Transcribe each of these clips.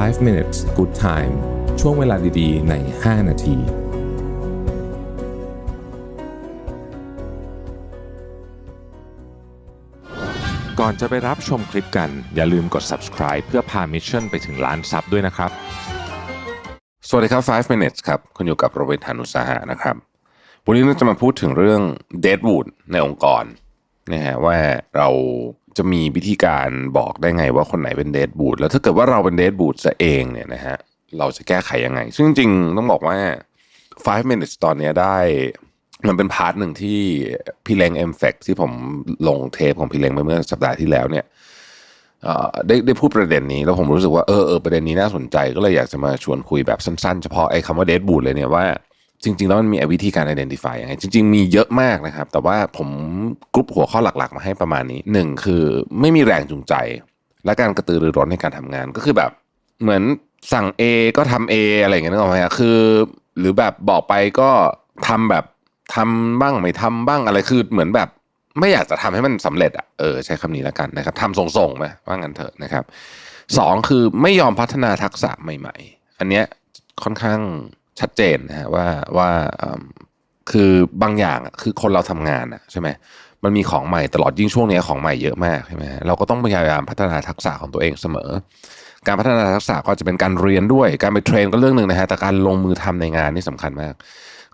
5 minutes good time ช่วงเวลาดีๆ ใน 5 นาที ก่อนจะไปรับชมคลิปกัน อย่าลืมกด subscribe เพื่อพามิชชั่นไปถึงล้านซับด้วยนะครับ สวัสดีครับ 5 minutes ครับ คุณอยู่กับโรเบิร์ตฮานุสาหะนะครับ วันนี้เราจะมาพูดถึงเรื่อง deadwood ในองค์กรนะฮะว่าเรา จะมีวิธีการบอกได้ไงว่าคนไหนเป็น deadwood แล้วถ้าเกิดว่าเราเป็น deadwood ซะเองเนี่ยนะฮะเราจะแก้ไขยังไง ซึ่งจริงต้องบอกว่า 5 minutes ตอนนี้ได้ มันเป็นพาร์ทหนึ่งที่พี่เลงเอ็มเฟกที่ผมลงเทปของพี่เลงไปเมื่อสัปดาห์ที่แล้วเนี่ยเอ่อได้ได้พูดประเด็นนี้ แล้วผมรู้สึกว่าเออเออประเด็นนี้น่าสนใจก็เลยอยากจะมาชวนคุยแบบสั้นๆ เฉพาะไอ้คำว่าเดทบูดเลยเนี่ยว่า จริง ๆ แล้วมันมีวิธีการ identify ยังไง จริง ๆ มีเยอะมากนะครับ แต่ว่าผมกรุ๊ปหัวข้อหลักๆ มาให้ประมาณนี้หนึ่งคือไม่มีแรงจูงใจ และการกระตือรือร้นในการทำงานก็คือแบบเหมือนสั่ง A ก็ทำ A อะไรอย่างเงี้ยนึกออกไหมฮะคือ หรือแบบบอกไปก็ทำแบบทำบ้างไม่ทำบ้างอะไรคือเหมือนแบบไม่อยากจะทำให้มันสำเร็จอะเออใช้คำนี้แล้วกันนะครับทำส่งๆไหมว่างั้นเถอะนะครับสองคือไม่ยอมพัฒนาทักษะใหม่ ๆ อันเนี้ยค่อนข้าง ชัดเจนนะฮะว่าว่าคือบางอย่างคือคนเราทำงานอะใช่ไหมมันมีของใหม่ตลอดยิ่งช่วงนี้ของใหม่เยอะมากใช่ไหมเราก็ต้องพยายามพัฒนาทักษะของตัวเองเสมอ การพัฒนาทักษะก็จะเป็นการเรียนด้วย การไปเทรนก็เรื่องหนึ่งนะฮะแต่การลงมือทำในงานนี่สำคัญมาก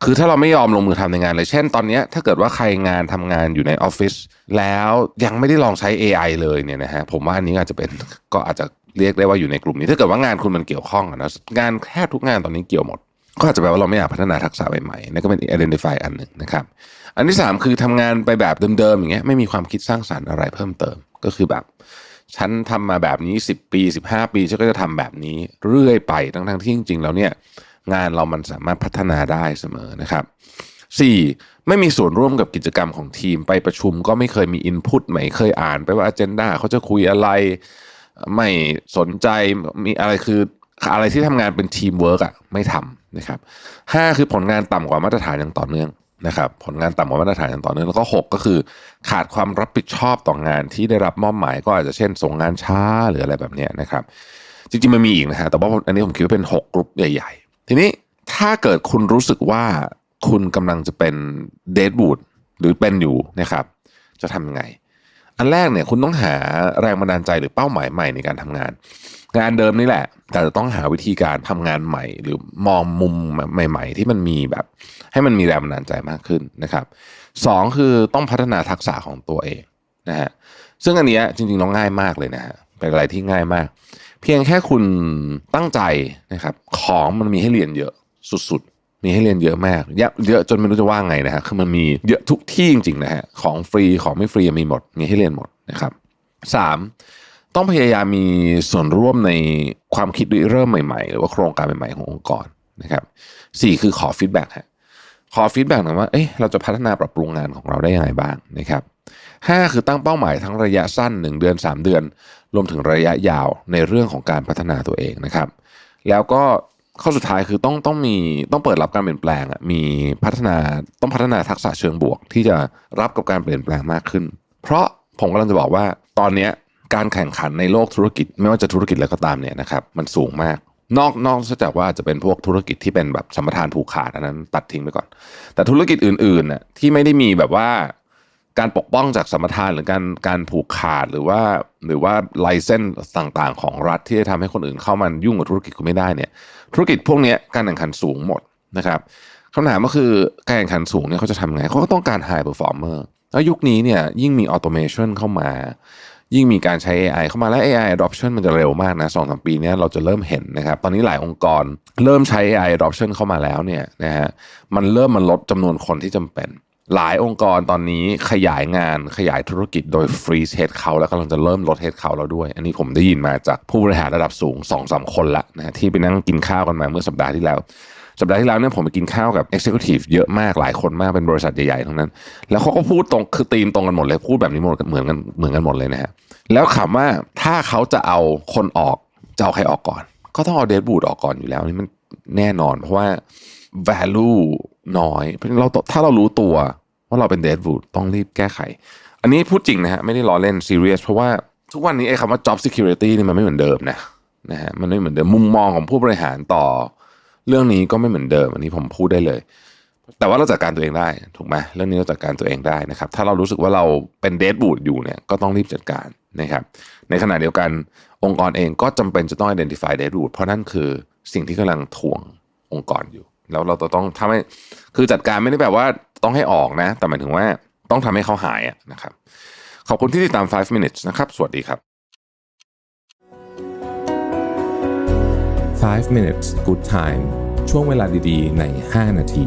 คือถ้าเราไม่ยอมลงมือทำในงานเลย เช่น ตอนนี้ถ้าเกิดว่าใครงานทำงานอยู่ในออฟฟิศแล้วยังไม่ได้ลองใช้ AI เลยเนี่ยนะฮะผมว่าอันนี้อาจจะเป็นก็อาจจะเรียกได้ว่าอยู่ในกลุ่มนี้ ถ้าเกิดว่างานคุณมันเกี่ยวข้องนะงานแทบทุกงานตอนนี้เกี่ยวหมด ก็อาจจะแปลว่าเราไม่อยากพัฒนาทักษะใหม่ๆนั่นก็เป็น identify อันหนึ่งนะครับ อันที่สามคือทำงานไปแบบเดิมๆอย่างเงี้ยไม่มีความคิดสร้างสรรค์อะไรเพิ่มเติม ก็คือแบบฉันทำมาแบบนี้ 10 ปี 15 ปีฉันก็จะทำแบบนี้เรื่อยไปทั้งๆที่จริงๆแล้วเนี่ยงานเรามันสามารถพัฒนาได้เสมอนะครับ 4. ไม่มีส่วนร่วมกับกิจกรรมของทีมไปประชุมก็ไม่เคยมีอินพุตไม่เคยอ่านไปว่าอ g e n d a เขาจะคุยอะไร ไม่สนใจมีอะไรคือ อะไรที่ทำงานเป็นทีมเวิร์กอะไม่ทำนะครับห้าคือผลงานต่ำกว่ามาตรฐานอย่างต่อเนื่องนะครับผลงานต่ำกว่ามาตรฐานอย่างต่อเนื่องแล้วก็หกก็คือขาดความรับผิดชอบต่องานที่ได้รับมอบหมายก็อาจจะเช่น ส่งงานช้าหรืออะไรแบบนี้นะครับ จริงๆมันมีอีกนะฮะแต่ว่าอันนี้ผมคิดว่าเป็นหกกลุ่มใหญ่ ๆ ทีนี้ถ้าเกิดคุณรู้สึกว่าคุณกำลังจะเป็นเดดบูดหรือเป็นอยู่นะครับ จะทำยังไง อันแรกเนี่ยคุณต้องหาแรงบันดาลใจหรือเป้าหมายใหม่ในการทำงาน งานเดิมนี่แหละ แต่จะต้องหาวิธีการทำงานใหม่ หรือมองมุมใหม่ ๆ ที่มันมีแบบ ให้มันมีแรงบันดาลใจมากขึ้นนะครับสองคือต้องพัฒนาทักษะของตัวเองนะฮะซึ่งอันนี้จริงๆน้องง่ายมากเลยนะฮะเป็นอะไรที่ง่ายมาก เพียงแค่คุณตั้งใจนะครับ ของมันมีให้เรียนเยอะสุดๆ มีให้เรียนเยอะมากเยอะเยอะจนไม่รู้จะว่าไงนะฮะคือมันมีเยอะทุกที่จริงๆนะฮะของฟรีของไม่ฟรีมีหมด มีให้เรียนหมดนะครับสามต้องพยายามมีส่วนร่วมในความคิดริเริ่มใหม่ๆ หรือว่าโครงการใหม่ๆขององค์กรนะครับสี่คือขอฟีดแบ็กฮะขอฟีดแบ็กหน่อยว่าเอ๊ะเราจะพัฒนาปรับปรุงงานของเราได้ยังไงบ้างนะครับห้าคือตั้งเป้าหมายทั้งระยะสั้น 1 เดือน 3 เดือน รวมถึงระยะยาวในเรื่องของการพัฒนาตัวเองนะครับ แล้วก็ ข้อสุดท้ายคือต้องต้องมีต้องเปิดรับการเปลี่ยนแปลงอะมีพัฒนาต้องพัฒนาทักษะเชิงบวก ที่จะรับกับการเปลี่ยนแปลงมากขึ้น เพราะผมกำลังจะบอกว่าตอนเนี้ยการแข่งขันในโลกธุรกิจ ไม่ว่าจะธุรกิจอะไรก็ตามเนี่ยนะครับมันสูงมาก นอกนอกจากว่าจะเป็นพวกธุรกิจที่เป็นแบบสมปทานผูกขาดอันนั้น ตัดทิ้งไปก่อน แต่ธุรกิจอื่นๆน่ะที่ไม่ได้มีแบบว่า การปกป้องจากสมปทานหรือการการผูกขาดหรือว่าหรือว่าไลเซนส์ต่างๆ ของรัฐที่จะทำให้คนอื่นเข้ามายุ่งกับธุรกิจคุณไม่ได้เนี่ยธุรกิจพวกนี้การแข่งขันสูงหมดนะครับคำถามก็คือการแข่งขันสูงเนี่ยเขาจะทำไงเขาก็ต้องการ high performer แล้วยุคนี้เนี่ยยิ่งมี automation เข้ามา ยิ่งมีการใช้ AI เข้ามาและ AI adoption มันจะเร็วมากนะสองสามปีนี้เราจะเริ่มเห็นนะครับ ตอนนี้หลายองค์กรเริ่มใช้ AI adoption เข้ามาแล้วเนี่ยนะฮะมันเริ่มมันลดจำนวนคนที่จำเป็น หลายองค์กรตอนนี้ขยายงานขยายธุรกิจโดยฟรีเฮดเขาแล้วกำลังจะเริ่มลดเฮดเขาแล้วด้วย อันนี้ผมได้ยินมาจากผู้บริหารระดับสูง2อสคนละนะฮะที่ไปนั่งกินข้าวกันมาเมื่อสัปดาห์ที่แล้ว สัปดาห์ที่แล้วเนี่ยผมไปกินข้าวกับ Executive เยอะมากหลายคนมากเป็นบริษัทใหญ่ๆทั้งนั้น แล้วเขาก็พูดตรงคือตีมตรงกันหมดเลยพูดแบบนี้หมดเหมือนกันเหมือนกันหมดเลยนะฮะแล้วถามว่าถ้าเขาจะเอาคนออกจะเอาใครออกก่อน ก็ต้องเอาเดดบูดออกก่อนอยู่แล้วนี่มันแน่นอน เพราะว่า value น้อยเราถ้าเรารู้ตัวว่าเราเป็นเดดบูดต้องรีบแก้ไข อันนี้พูดจริงนะฮะไม่ได้ล้อเล่น serious เพราะว่าทุกวันนี้ไอ้คำว่า job security นี่มันไม่เหมือนเดิมนะนะฮะมันไม่เหมือนเดิมมุมมองของผู้บริหารต่อ เรื่องนี้ก็ไม่เหมือนเดิม อันนี้ผมพูดได้เลย แต่ว่าเราจัดการตัวเองได้ถูกไหมเรื่องนี้เราจัดการตัวเองได้นะครับ ถ้าเรารู้สึกว่าเราเป็นเดดบูดอยู่เนี่ยก็ต้องรีบจัดการนะครับ ในขณะเดียวกันองค์กรเองก็จำเป็นจะต้อง identify dead root เพราะนั่นคือสิ่งที่กำลังถ่วงองค์กรอยู่ แล้วเราต้องทำให้คือจัดการไม่ได้แบบว่าต้องให้ออกนะ แต่หมายถึงว่าต้องทำให้เขาหายนะครับ ขอบคุณที่ติดตาม 5 minutes นะครับ สวัสดีครับ 5 minutes good time ช่วงเวลาดีๆ ใน 5 นาที